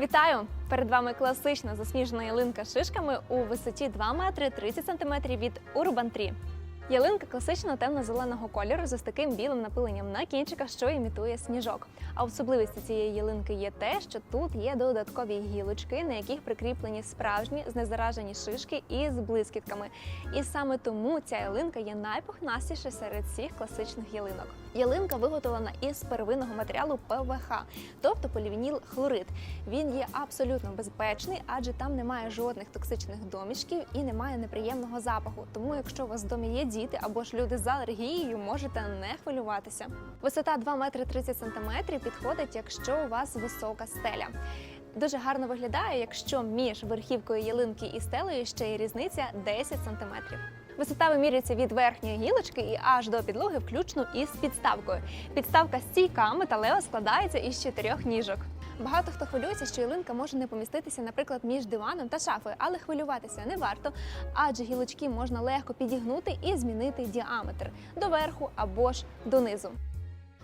Вітаю! Перед вами класична засніжена ялинка шишками у висоті 2 метри 30 сантиметрів від Urban Tree. Ялинка класичного темно-зеленого кольору з таким білим напиленням на кінчиках, що імітує сніжок. А особливістю цієї ялинки є те, що тут є додаткові гілочки, на яких прикріплені справжні знезаражені шишки із блискітками. І саме тому ця ялинка є найпухнастіша серед всіх класичних ялинок. Ялинка виготовлена із первинного матеріалу ПВХ, тобто полівініл хлорид. Він є абсолютно безпечний, адже там немає жодних токсичних домішків і немає неприємного запаху. Тому, якщо у вас в є діти або ж люди з алергією, можете не хвилюватися. Висота 2 метри 30 сантиметрів підходить, якщо у вас висока стеля. Дуже гарно виглядає, якщо між верхівкою ялинки і стелею ще є різниця 10 сантиметрів. Висота вимірюється від верхньої гілочки і аж до підлоги, включно із підставкою. Підставка стійка металева складається із чотирьох ніжок. Багато хто хвилюється, що ялинка може не поміститися, наприклад, між диваном та шафою, але хвилюватися не варто, адже гілочки можна легко підігнути і змінити діаметр доверху або ж донизу.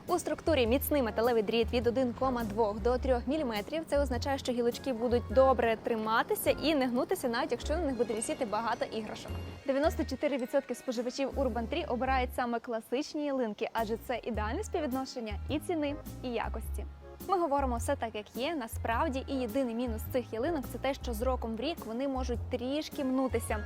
У структурі міцний металевий дріт від 1,2 до 3 мм. Це означає, що гілочки будуть добре триматися і не гнутися, навіть якщо на них буде висіти багато іграшок. 94% споживачів Urban 3 обирають саме класичні ялинки, адже це ідеальне співвідношення і ціни, і якості. Ми говоримо все так, як є. Насправді, і єдиний мінус цих ялинок це те, що з роком в рік вони можуть трішки мнутися.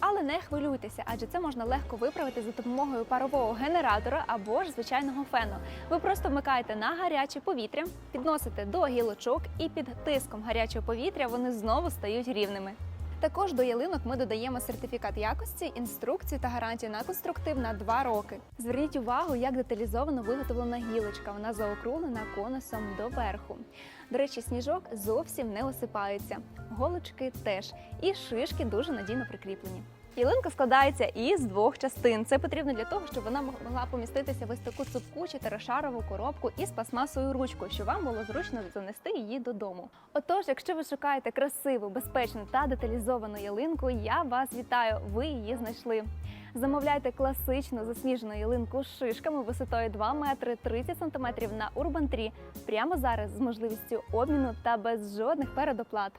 Але не хвилюйтеся, адже це можна легко виправити за допомогою парового генератора або ж звичайного фену. Ви просто вмикаєте на гаряче повітря, підносите до гілочок, і під тиском гарячого повітря вони знову стають рівними. Також до ялинок ми додаємо сертифікат якості, інструкцію та гарантію на конструктив на 2 роки. Зверніть увагу, як деталізовано виготовлена гілочка. Вона заокруглена конусом до верху. До речі, сніжок зовсім не осипається. Голочки теж. І шишки дуже надійно прикріплені. Ялинка складається із двох частин. Це потрібно для того, щоб вона могла поміститися в ось таку цупку чотиришарову коробку із пластмасовою ручкою, щоб вам було зручно занести її додому. Отож, якщо ви шукаєте красиву, безпечну та деталізовану ялинку, я вас вітаю. Ви її знайшли. Замовляйте класичну засніжену ялинку з шишками висотою 2 метри 30 сантиметрів на Urban 3 прямо зараз з можливістю обміну та без жодних передоплат.